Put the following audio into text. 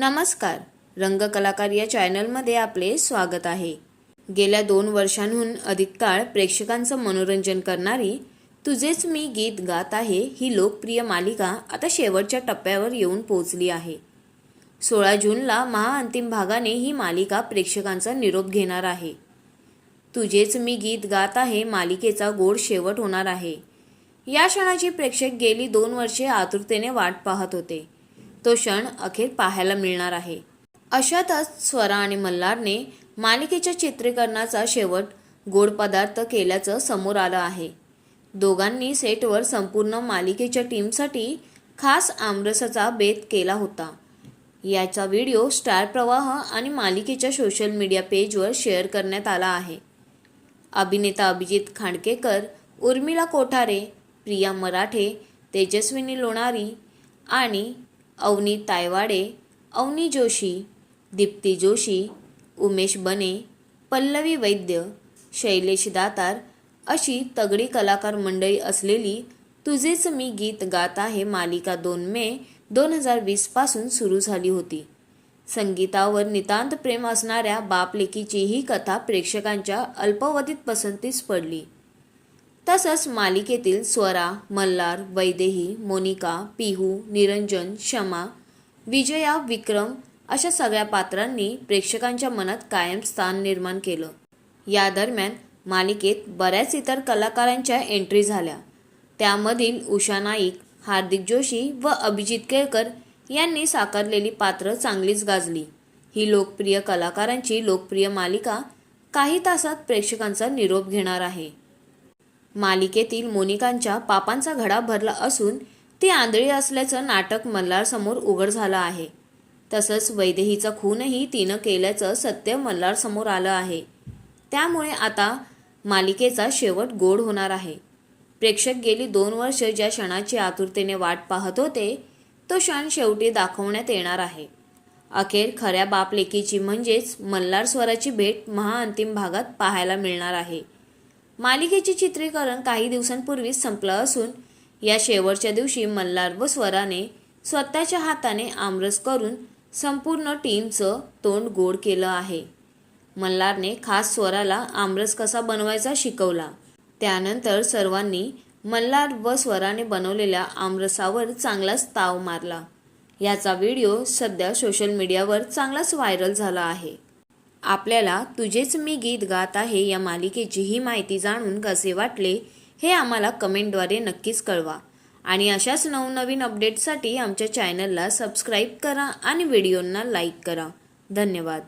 नमस्कार. रंगकलाकार या चॅनलमध्ये आपले स्वागत आहे. गेल्या दोन वर्षांहून अधिक काळ प्रेक्षकांचं मनोरंजन करणारी तुझेच मी गीत गात आहे ही लोकप्रिय मालिका आता शेवटच्या टप्प्यावर येऊन पोहोचली आहे. सोळा जूनला महाअंतिम भागाने ही मालिका प्रेक्षकांचा निरोप घेणार आहे. तुझेच मी गीत गात आहे मालिकेचा गोड शेवट होणार आहे. या क्षणाची प्रेक्षक गेली दोन वर्षे आतुरतेने वाट पाहत होते. तो क्षण अखेर पाहायला मिळणार आहे. अशातच स्वरा आणि मल्हारने मालिकेच्या चित्रीकरणाचा शेवट गोड पदार्थ केल्याचं समोर आलं आहे. दोघांनी सेटवर संपूर्ण मालिकेच्या टीमसाठी खास आमरसाचा बेत केला होता. याचा व्हिडिओ स्टार प्रवाह आणि मालिकेच्या सोशल मीडिया पेजवर शेअर करण्यात आला आहे. अभिनेता अभिजित खांडकेकर उर्मिला कोठारे प्रिया मराठे तेजस्विनी लोणारी आणि अवनी तायवाडे अवनी जोशी दीप्ती जोशी उमेश बने पल्लवी वैद्य शैलेश दातार अशी तगडी कलाकार मंडळी असलेली तुझेच मी गीत गात आहे मालिका दोन मे दोन हजार वीसपासून सुरू झाली होती. संगीतावर नितांत प्रेम असणाऱ्या बापलेकीची ही कथा प्रेक्षकांच्या अल्पावधीत पसंतीस पडली. तसंच मालिकेतील स्वरा मल्हार वैदेही मोनिका पिहू निरंजन क्षमा विजया विक्रम अशा सगळ्या पात्रांनी प्रेक्षकांच्या मनात कायम स्थान निर्माण केलं. या दरम्यान मालिकेत बऱ्याच इतर कलाकारांच्या एंट्री झाल्या. त्यामधील उषा नाईक हार्दिक जोशी व अभिजित केळकर यांनी साकारलेली पात्र चांगलीच गाजली. ही लोकप्रिय कलाकारांची लोकप्रिय मालिका काही तासात प्रेक्षकांचा निरोप घेणार आहे. मालिकेतील मोनिकांच्या पापांचा घडा भरला असून ती आंधळी असल्याचं नाटक मल्हारसमोर उघड झालं आहे. तसंच वैदेहीचा खूनही तिनं केल्याचं सत्य मल्हारसमोर आलं आहे. त्यामुळे आता मालिकेचा शेवट गोड होणार आहे. प्रेक्षक गेली दोन वर्ष ज्या क्षणाची आतुरतेने वाट पाहत होते तो क्षण शेवटी दाखवण्यात येणार आहे. अखेर खऱ्या बापलेकीची म्हणजेच मल्हार स्वराची भेट महाअंतिम भागात पाहायला मिळणार आहे. मालिकेचे चित्रीकरण काही दिवसांपूर्वीच संपलं असून या शेवटच्या दिवशी मल्हार व स्वराने स्वतःच्या हाताने आमरस करून संपूर्ण टीमचं तोंड गोड केलं आहे. मल्हारने खास स्वराला आमरस कसा बनवायचा शिकवला. त्यानंतर सर्वांनी मल्हार व स्वराने बनवलेल्या आमरसावर चांगलाच ताव मारला. याचा व्हिडिओ सध्या सोशल मीडियावर चांगलाच व्हायरल झाला आहे. आपल्याला तुझेच मी गीत गात आहे या मालिकेची ही माहिती जाणून कसे वाटले हे आम्हाला कमेंटद्वारे नक्कीच कळवा. आणि अशाच नवनवीन अपडेटसाठी आमच्या चॅनलला सबस्क्राईब करा आणि व्हिडिओंना लाईक करा. धन्यवाद.